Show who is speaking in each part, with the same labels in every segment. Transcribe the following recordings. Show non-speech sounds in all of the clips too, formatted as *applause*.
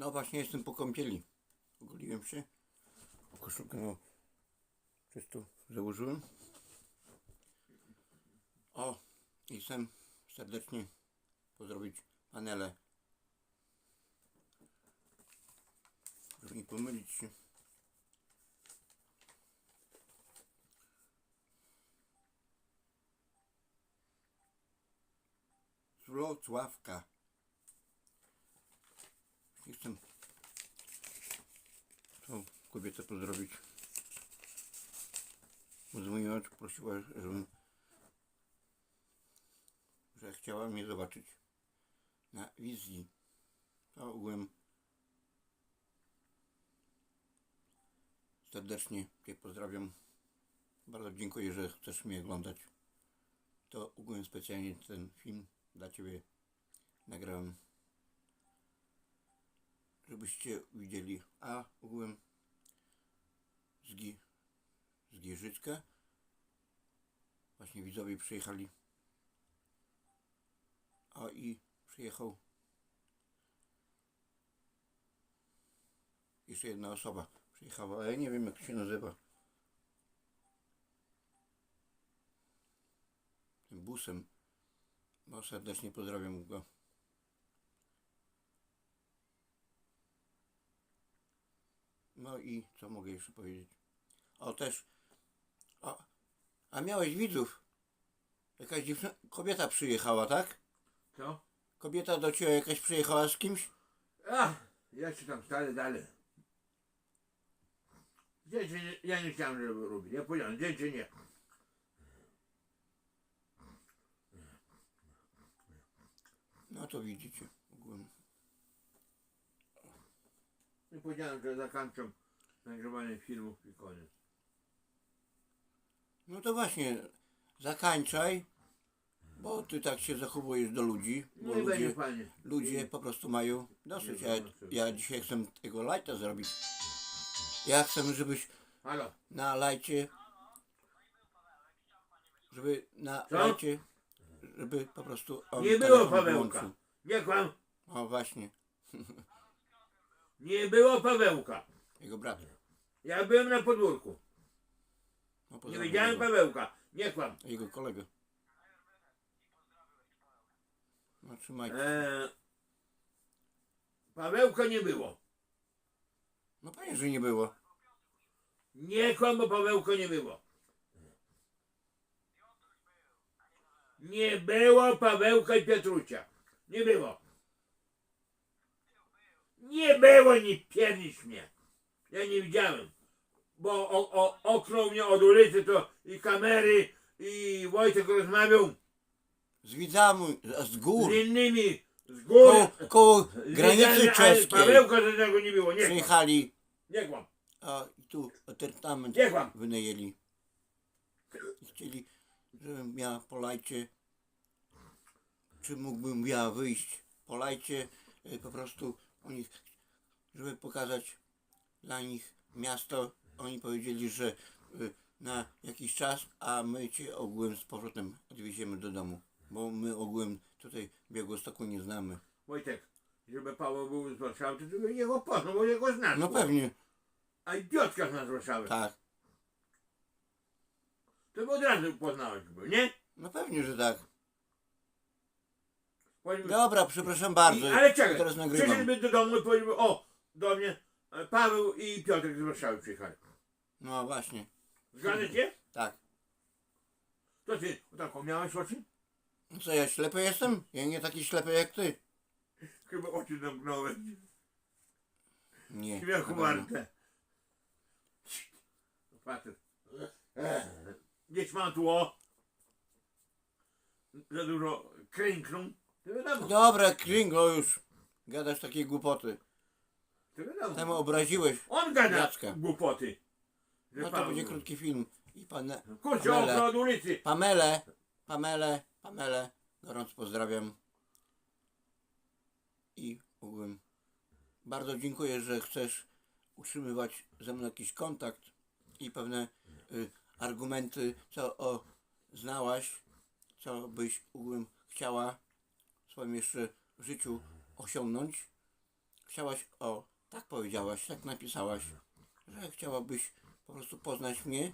Speaker 1: No właśnie jestem po kąpieli. Ogoliłem się. Koszulkę no, czysto założyłem. O, i chcę serdecznie pozdrowić panele. Żeby nie pomylić się. Wrocławka. I chcę tą kobietę pozdrowić. Dzwoniła, prosiła, żebym że chciała mnie zobaczyć na wizji. To ogółem serdecznie Cię pozdrawiam. Bardzo dziękuję, że chcesz mnie oglądać. To ogółem specjalnie ten film dla Ciebie nagrałem. Żebyście widzieli. A ogółem z, Gi, z Gierzycka właśnie widzowie przyjechali a i przyjechał jeszcze jedna osoba przyjechała, ale ja nie wiem jak się nazywa. Tym busem. No serdecznie pozdrawiam go. No i co mogę jeszcze powiedzieć? O też. A, a miałeś widzów? Jakaś dziewczyna, kobieta przyjechała, tak?
Speaker 2: Co?
Speaker 1: Kobieta do ciebie jakaś przyjechała z kimś?
Speaker 2: A, ja się tam stale dalej. Nie, ja nie chciałem, żeby robić. Ja powiedziałem, zdjęcie nie.
Speaker 1: No to widzicie.
Speaker 2: I powiedziałem, że zakończę nagrywanie filmów i koniec.
Speaker 1: No to właśnie, zakańczaj, bo ty tak się zachowujesz do ludzi, bo
Speaker 2: No i będzie
Speaker 1: ludzie,
Speaker 2: fajnie.
Speaker 1: ludzie po prostu mają dosyć.
Speaker 2: Nie
Speaker 1: Ja, ja dzisiaj chcę tego lajta zrobić. Ja chcę, żebyś
Speaker 2: Halo,
Speaker 1: na lajcie, żeby na
Speaker 2: Co?
Speaker 1: lajcie, żeby po prostu on
Speaker 2: nie było
Speaker 1: telefon
Speaker 2: Pawełka.
Speaker 1: wyłączył.
Speaker 2: Nie kłam.
Speaker 1: O właśnie, *laughs*
Speaker 2: Nie było Pawełka.
Speaker 1: jego brat.
Speaker 2: Ja byłem na podwórku.
Speaker 1: No,
Speaker 2: Nie
Speaker 1: pozdrawiam
Speaker 2: widziałem
Speaker 1: jego,
Speaker 2: Pawełka. Nie kłam.
Speaker 1: jego kolegę. No trzymajcie.
Speaker 2: Eee, Pawełka nie było.
Speaker 1: No pewnie, że nie było.
Speaker 2: Nie kłam, bo Pawełka nie było. Nie było Pawełka i Piotrusia. Nie było. Nie było, nie piernisz mnie. Ja nie widziałem. Bo o, o, oknął mnie od ulicy to i kamery i Wojtek rozmawiał
Speaker 1: Z widzami, z
Speaker 2: z
Speaker 1: gór,
Speaker 2: innymi z góry.
Speaker 1: koło, koło
Speaker 2: Z
Speaker 1: granicy
Speaker 2: widzami, ale
Speaker 1: czeskiej.
Speaker 2: Pawełka żadnego nie było. Nie kłam.
Speaker 1: Przyjechali,
Speaker 2: Nie kłam.
Speaker 1: a tu apartament
Speaker 2: Nie kłam.
Speaker 1: wynajęli. I chcieli, żebym ja po lajcie, czy mógłbym ja wyjść po lajcie, y, po prostu oni, żeby pokazać dla nich miasto, oni powiedzieli, że y, na jakiś czas, a my cię ogółem z powrotem odwieziemy do domu, bo my ogółem tutaj Białegostoku nie znamy.
Speaker 2: Wojtek, żeby Paweł był z Warszawy, to żeby jego poznał, bo jego znasz.
Speaker 1: No pewnie,
Speaker 2: A i Piotrka znasz z Warszawy.
Speaker 1: tak.
Speaker 2: To by od razu poznałeś go, nie?
Speaker 1: No pewnie, że tak. Dobra, przepraszam bardzo.
Speaker 2: I, ale czekaj,
Speaker 1: Teraz nagrywam.
Speaker 2: przyszedłby do domu i powiedziałby, o, do mnie e, Paweł i Piotrek z Warszawy przyjechali.
Speaker 1: No właśnie,
Speaker 2: Zgadza się?
Speaker 1: tak.
Speaker 2: To ty taką miałeś oczy?
Speaker 1: No Co ja ślepy jestem? Ja nie taki ślepy jak ty.
Speaker 2: Chyba oczy zamknąłeś.
Speaker 1: Nie.
Speaker 2: Śmiechu
Speaker 1: na pewno.
Speaker 2: warte. Facet. Gdzieś mam tu o. Za dużo krękną. Wiadomo.
Speaker 1: Dobra, Kringo już. Gadasz takie głupoty.
Speaker 2: Wiadomo.
Speaker 1: Temu obraziłeś.
Speaker 2: On gada
Speaker 1: Jacka.
Speaker 2: głupoty. Że
Speaker 1: No to będzie krótki film. I pane,
Speaker 2: Kurczę,
Speaker 1: Pamele.
Speaker 2: okno od ulicy.
Speaker 1: Pamele, Pamele, Pamele, gorąco pozdrawiam. I ogółem bardzo dziękuję, że chcesz utrzymywać ze mną jakiś kontakt i pewne y, argumenty, co o, znałaś, co byś ogółem chciała swoim jeszcze życiu osiągnąć. chciałaś, o, tak powiedziałaś, tak napisałaś, że chciałabyś po prostu poznać mnie,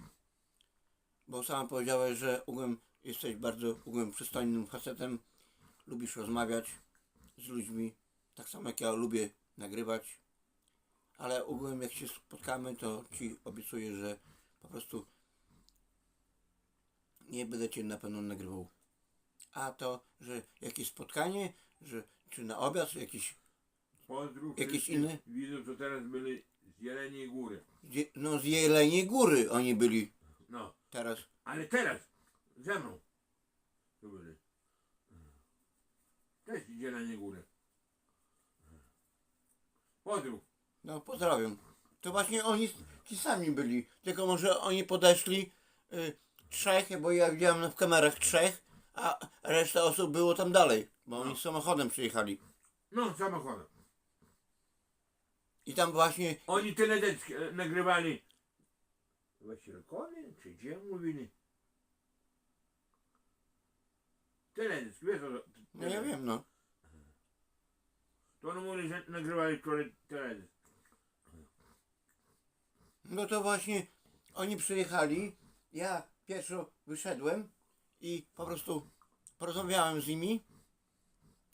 Speaker 1: bo sama powiedziałaś, że ogółem jesteś bardzo ogółem przystojnym facetem, lubisz rozmawiać z ludźmi, tak samo jak ja lubię nagrywać, ale ogółem jak się spotkamy, to ci obiecuję, że po prostu nie będę cię na pewno nagrywał. A to, że jakieś spotkanie, że czy na obiad, jakiś,
Speaker 2: Pozdrów wszystkich
Speaker 1: inne?
Speaker 2: widzów, co teraz byli z Jeleniej Góry.
Speaker 1: gdzie- no z Jeleniej Góry oni byli
Speaker 2: No,
Speaker 1: teraz.
Speaker 2: ale teraz ze mną tu byli. Też z Jeleniej Góry. Pozdrów.
Speaker 1: No pozdrawiam. To właśnie oni ci sami byli, tylko może oni podeszli y, trzech, bo ja widziałem w kamerach trzech, a reszta osób było tam dalej, bo oni samochodem przyjechali.
Speaker 2: No, samochodem.
Speaker 1: I tam właśnie,
Speaker 2: Oni teledysk e, nagrywali. Wasilkowie, czy gdzie mówili? Teledysk, wiesz o co?
Speaker 1: no ja wiem, no.
Speaker 2: To oni mówili, że nagrywali tele- teledysk.
Speaker 1: No to właśnie oni przyjechali, ja pierwszy wyszedłem i po prostu porozmawiałem z nimi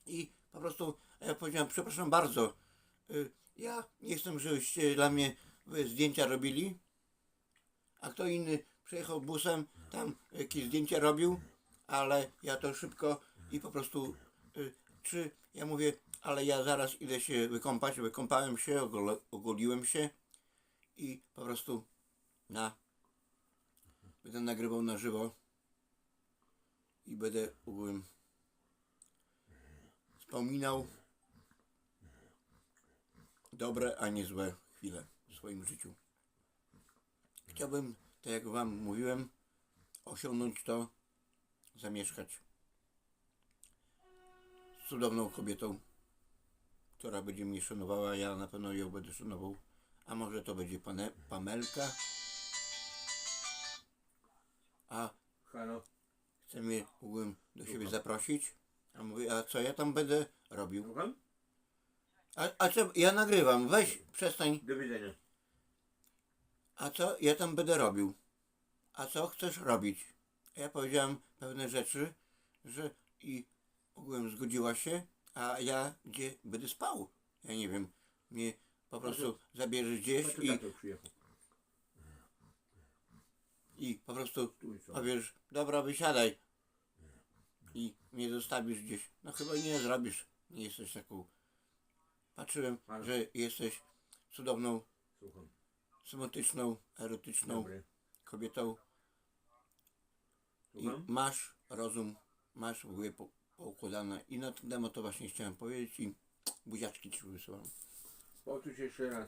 Speaker 1: i po prostu ja powiedziałem, przepraszam bardzo, y, ja nie chcę, żebyście dla mnie wy zdjęcia robili, a kto inny przyjechał busem, tam jakieś zdjęcia robił, ale ja to szybko i po prostu, czy ja mówię, ale ja zaraz idę się wykąpać, wykąpałem się, ogoliłem się i po prostu na będę nagrywał na żywo i będę ogółem wspominał dobre, a nie złe chwile w swoim życiu. Chciałbym, tak jak wam mówiłem, osiągnąć to, zamieszkać z cudowną kobietą, która będzie mnie szanowała, ja na pewno ją będę szanował. A może to będzie pane, Pamelka? A
Speaker 2: Halo?
Speaker 1: Chce mnie ogółem do siebie zaprosić? A mówię, a co ja tam będę robił?
Speaker 2: Słucham?
Speaker 1: A, a co, ja nagrywam, weź, przestań.
Speaker 2: Do widzenia.
Speaker 1: A co ja tam będę robił? A co chcesz robić? A Ja powiedziałem pewne rzeczy, że i ogółem zgodziła się, a ja gdzie będę spał? Ja nie wiem, mnie po prostu zabierzesz gdzieś
Speaker 2: No to
Speaker 1: i,
Speaker 2: przyjechał.
Speaker 1: I po prostu powiesz, dobra, wysiadaj i mnie zostawisz gdzieś. No chyba nie zrobisz, nie jesteś taką. Patrzyłem, że jesteś cudowną,
Speaker 2: Słucham.
Speaker 1: sympatyczną, erotyczną
Speaker 2: Dobry.
Speaker 1: kobietą i
Speaker 2: Słucham?
Speaker 1: masz rozum, masz w głowie po, poukładane i na ten temat to właśnie chciałem powiedzieć i buziaczki ci wysyłam.
Speaker 2: Powtórz jeszcze raz.